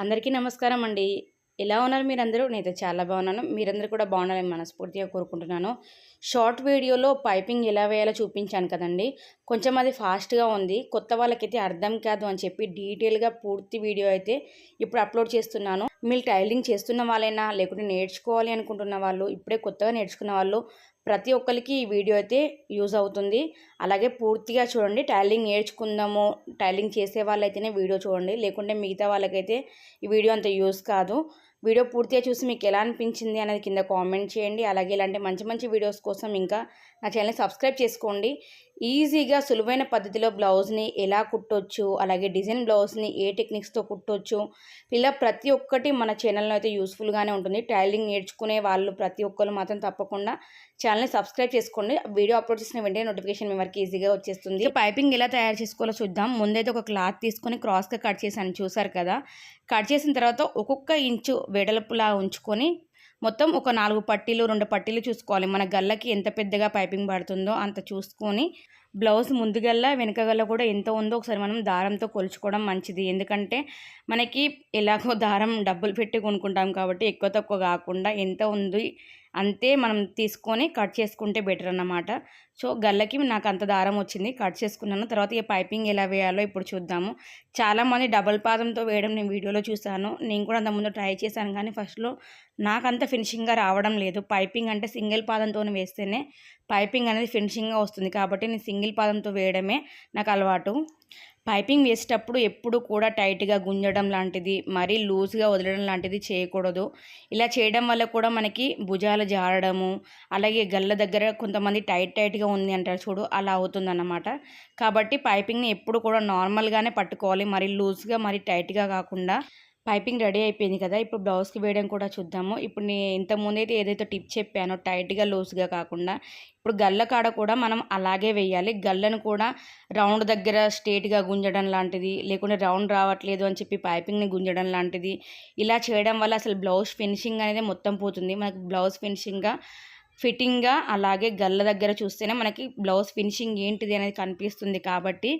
అందరికీ నమస్కారం అండి. ఎలా ఉన్నారు మీరందరూ? నేనైతే చాలా బాగున్నాను. మీరందరూ కూడా బాగున్నారని మనస్ఫూర్తిగా కోరుకుంటున్నాను. షార్ట్ వీడియోలో పైపింగ్ ఎలా వేయాలో చూపించాను కదండి. కొంచెం అది ఫాస్ట్గా ఉంది. కొత్త వాళ్ళకైతే అర్థం కాదు అని చెప్పి డీటెయిల్గా పూర్తి వీడియో అయితే ఇప్పుడు అప్లోడ్ చేస్తున్నాను. మీరు టైలింగ్ చేస్తున్న వాళ్ళైనా లేకుంటే నేర్చుకోవాలి అనుకుంటున్న వాళ్ళు ఇప్పుడే కొత్తగా నేర్చుకున్న వాళ్ళు ప్రతి ఒక్కరికి ఈ వీడియో అయితే యూజ్ అవుతుంది. అలాగే పూర్తిగా చూడండి టైలింగ్ నేర్చుకుందాము టైలింగ్ చేసే వాళ్ళైతేనే వీడియో చూడండి. లేకుంటే మిగతా వాళ్ళకైతే ఈ వీడియో అంత యూజ్ కాదు. వీడియో పూర్తిగా చూసి మీకు ఎలా అనిపించింది అనేది కింద కామెంట్ చేయండి. అలాగే ఇలాంటి మంచి మంచి వీడియోస్ కోసం ఇంకా నా ఛానల్ని సబ్స్క్రైబ్ చేసుకోండి. ఈజీగా సులువైన పద్ధతిలో బ్లౌజ్ని ఎలా కుట్టొచ్చు అలాగే డిజైన్ బ్లౌజ్ని ఏ టెక్నిక్స్తో కుట్టొచ్చు ఇలా ప్రతి ఒక్కటి మన ఛానల్లో అయితే యూస్ఫుల్గానే ఉంటుంది. టైలింగ్ నేర్చుకునే వాళ్ళు ప్రతి ఒక్కరు మాత్రం తప్పకుండా ఛానల్ని సబ్స్క్రైబ్ చేసుకోండి. వీడియో అప్లోడ్ చేసిన వెంటనే నోటిఫికేషన్ మీ వరకు ఈజీగా వచ్చేస్తుంది. పైపింగ్ ఎలా తయారు చేసుకోవాలో చూద్దాం. ముందైతే ఒక క్లాత్ తీసుకొని క్రాస్గా కట్ చేశాను. చూసారు కదా? కట్ చేసిన తర్వాత ఒక్కొక్క ఇంచు వెడల్పులా ఉంచుకొని మొత్తం ఒక నాలుగు పట్టీలు రెండు పట్టీలు చూసుకోవాలి. మన గల్లకి ఎంత పెద్దగా పైపింగ్ పడుతుందో అంత చూసుకొని బ్లౌజ్ ముందుగల్లా వెనకగల్ల కూడా ఎంత ఉందో ఒకసారి మనం దారంతో కొలుచుకోవడం మంచిది. ఎందుకంటే మనకి ఎలాగో దారం డబ్బులు పెట్టి కొనుక్కుంటాం కాబట్టి ఎక్కువ తక్కువ కాకుండా ఎంత ఉంది అంతే మనం తీసుకొని కట్ చేసుకుంటే బెటర్ అన్నమాట. సో గల్లకి నాకు అంత దారం వచ్చింది. కట్ చేసుకున్నాను. తర్వాత ఈ పైపింగ్ ఎలా వేయాలో ఇప్పుడు చూద్దాము. చాలామంది డబల్ పాదంతో వేయడం నేను వీడియోలో చూసాను నేను కూడా అంతకుముందు ట్రై చేశాను కానీ ఫస్ట్లో నాకు అంత ఫినిషింగ్గా రావడం లేదు. పైపింగ్ అంటే సింగిల్ పాదంతో వేస్తేనే పైపింగ్ అనేది ఫినిషింగ్గా వస్తుంది. కాబట్టి నేను సింగిల్ పాదంతో వేయడమే నాకు అలవాటు. పైపింగ్ వేసేటప్పుడు ఎప్పుడు కూడా టైట్గా గుంజడం లాంటిది మరీ లూజ్గా వదలడం లాంటిది చేయకూడదు. ఇలా చేయడం వల్ల కూడా మనకి భుజాలు జారడము అలాగే గల్ల దగ్గర కొంతమంది టైట్ టైట్గా ఉంది అంటారు చూడు అలా అవుతుందన్నమాట. కాబట్టి పైపింగ్ని ఎప్పుడు కూడా నార్మల్గానే పట్టుకోవాలి మరి లూజ్గా మరి టైట్గా కాకుండా పైపింగ్ రెడీ అయిపోయింది కదా ఇప్పుడు బ్లౌజ్కి వేయడం కూడా చూద్దాము. ఇప్పుడు నేను ఇంతకుముందు అయితే ఏదైతే టిప్ చెప్పానో టైట్గా లూజ్గా కాకుండా ఇప్పుడు గల్ల కాడ కూడా మనం అలాగే వేయాలి. గల్లను కూడా రౌండ్ దగ్గర స్ట్రేట్గా గుంజడం లాంటిది లేకుంటే రౌండ్ రావట్లేదు అని చెప్పి పైపింగ్ని గుంజడం లాంటిది ఇలా చేయడం వల్ల అసలు బ్లౌజ్ ఫినిషింగ్ అనేది మొత్తం పోతుంది. మనకు బ్లౌజ్ ఫినిషింగ్గా ఫిట్టింగ్గా అలాగే గల్ల దగ్గర చూస్తేనే మనకి బ్లౌజ్ ఫినిషింగ్ ఏంటిది అనేది కనిపిస్తుంది కాబట్టి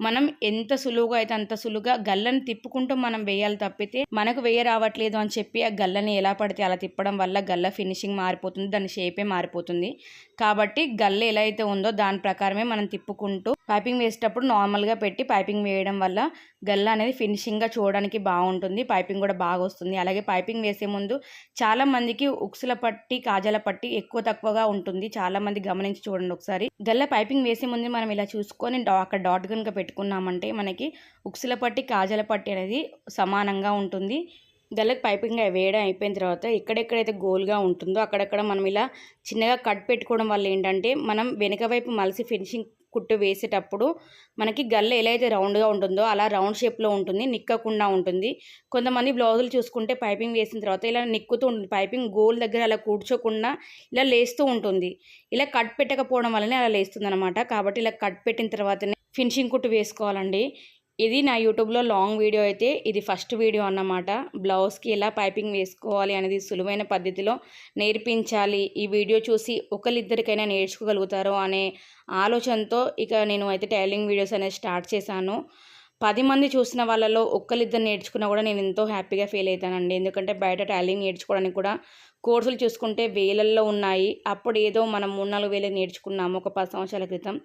మనం ఎంత సులువుగా అయితే అంత సులువుగా గల్లని తిప్పుకుంటూ మనం వేయాలి తప్పితే మనకు వేయ రావట్లేదు అని చెప్పి ఆ గల్లని ఎలా పడితే అలా తిప్పడం వల్ల గల్ల ఫినిషింగ్ మారిపోతుంది దాని షేపే మారిపోతుంది. కాబట్టి గల్ల ఎలా అయితే ఉందో దాని ప్రకారమే మనం తిప్పుకుంటూ పైపింగ్ వేసేటప్పుడు నార్మల్గా పెట్టి పైపింగ్ వేయడం వల్ల గల్ల అనేది ఫినిషింగ్గా చూడడానికి బాగుంటుంది పైపింగ్ కూడా బాగా వస్తుంది. అలాగే పైపింగ్ వేసే ముందు చాలా మందికి ఉక్సుల పట్టి కాజాల పట్టి ఎక్కువ తక్కువగా ఉంటుంది. చాలా మంది గమనించి చూడండి ఒకసారి. గల్ల పైపింగ్ వేసే ముందు మనం ఇలా చూసుకొని అక్కడ డాట్ కనుక పెట్టుకున్నామంటే మనకి ఉక్సుల పట్టి కాజల పట్టి అనేది సమానంగా ఉంటుంది. గల్లకు పైపింగ్ వేయడం అయిపోయిన తర్వాత ఎక్కడెక్కడైతే గోల్గా ఉంటుందో అక్కడక్కడ మనం ఇలా చిన్నగా కట్ పెట్టుకోవడం వల్ల ఏంటంటే మనం వెనక వైపు మలిసి ఫినిషింగ్ కుట్టు వేసేటప్పుడు మనకి గల్ల ఎలా అయితే రౌండ్గా ఉంటుందో అలా రౌండ్ షేప్లో ఉంటుంది నిక్కకుండా ఉంటుంది. కొంతమంది బ్లౌజులు చూసుకుంటే పైపింగ్ వేసిన తర్వాత ఇలా నిక్కుతూ ఉంటుంది. పైపింగ్ గోల్ దగ్గర అలా కూర్చోకుండా ఇలా లేస్తూ ఉంటుంది. ఇలా కట్ పెట్టకపోవడం వల్లనే అలా లేస్తుంది అనమాట కాబట్టి ఇలా కట్ పెట్టిన తర్వాతనే ఫినిషింగ్ కుట్టు వేసుకోవాలండి. ఇది నా యూట్యూబ్లో లాంగ్ వీడియో అయితే. ఇది ఫస్ట్ వీడియో అన్నమాట. బ్లౌజ్కి ఎలా పైపింగ్ వేసుకోవాలి అనేది సులువైన పద్ధతిలో నేర్పించాలి. ఈ వీడియో చూసి ఒకరిద్దరికైనా నేర్చుకోగలుగుతారో అనే ఆలోచనతో ఇక నేను అయితే టైలింగ్ వీడియోస్ అనేది స్టార్ట్ చేశాను. పది మంది చూసిన వాళ్ళలో ఒక్కరిద్దరు నేర్చుకున్నా కూడా నేను ఎంతో హ్యాపీగా ఫీల్ అవుతానండి. ఎందుకంటే బయట టైలింగ్ నేర్చుకోవడానికి కూడా కోర్సులు చూసుకుంటే వేలల్లో ఉన్నాయి. అప్పుడు ఏదో మనం మూడు నాలుగు వేలు నేర్చుకున్నాము ఒక పది సంవత్సరాల క్రితం.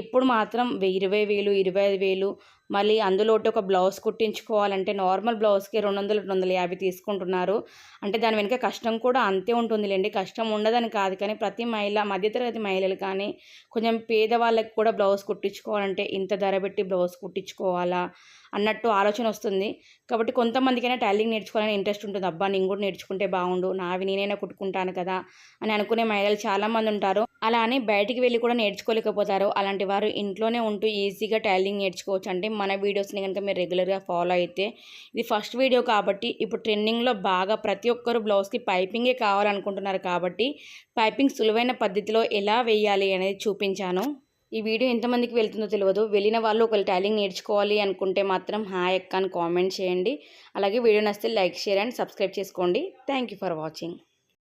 ఇప్పుడు మాత్రం ఇరవై వేలు ఇరవై ఐదు వేలు. మళ్ళీ అందులో ఒక బ్లౌజ్ కుట్టించుకోవాలంటే నార్మల్ బ్లౌజ్కి రెండు వందలు రెండు వందల యాభై తీసుకుంటున్నారు. అంటే దాని వెనుక కష్టం కూడా అంతే ఉంటుందిలేండి. కష్టం ఉండదని కాదు కానీ ప్రతి మహిళ మధ్యతరగతి మహిళలు కానీ కొంచెం పేదవాళ్ళకి కూడా బ్లౌజ్ కుట్టించుకోవాలంటే ఇంత ధర పెట్టి బ్లౌజ్ కుట్టించుకోవాలా? అన్నట్టు ఆలోచన వస్తుంది. కాబట్టి కొంతమందికైనా టైలింగ్ నేర్చుకోవాలని ఇంట్రెస్ట్ ఉంటుంది. అబ్బా నేను కూడా నేర్చుకుంటే బాగుండు. నావి నేనైనా కుట్టుకుంటాను కదా అని అనుకునే మహిళలు చాలామంది ఉంటారు. అలా అని బయటికి వెళ్ళి కూడా నేర్చుకోలేకపోతారు. అలాంటి వారు ఇంట్లోనే ఉంటూ ఈజీగా టైలింగ్ నేర్చుకోవచ్చు. అంటే మన వీడియోస్ని కనుక మీరు రెగ్యులర్గా ఫాలో అయితే ఇది ఫస్ట్ వీడియో కాబట్టి ఇప్పుడు ట్రెండింగ్లో బాగా ప్రతి ఒక్కరు బ్లౌజ్కి పైపింగే కావాలనుకుంటున్నారు కాబట్టి పైపింగ్ సులువైన పద్ధతిలో ఎలా వేయాలి అనేది చూపించాను. ఈ వీడియో ఎంతమందికి వెళ్తుందో తెలియదు. వెళ్ళిన వాళ్ళు ఒకళ్ళు టైలింగ్ నేర్చుకోవాలి అనుకుంటే మాత్రం హాయ్ అక్క అని కామెంట్ చేయండి. అలాగే వీడియో నచ్చితే లైక్ షేర్ అండ్ సబ్స్క్రైబ్ చేసుకోండి. Thank you for watching.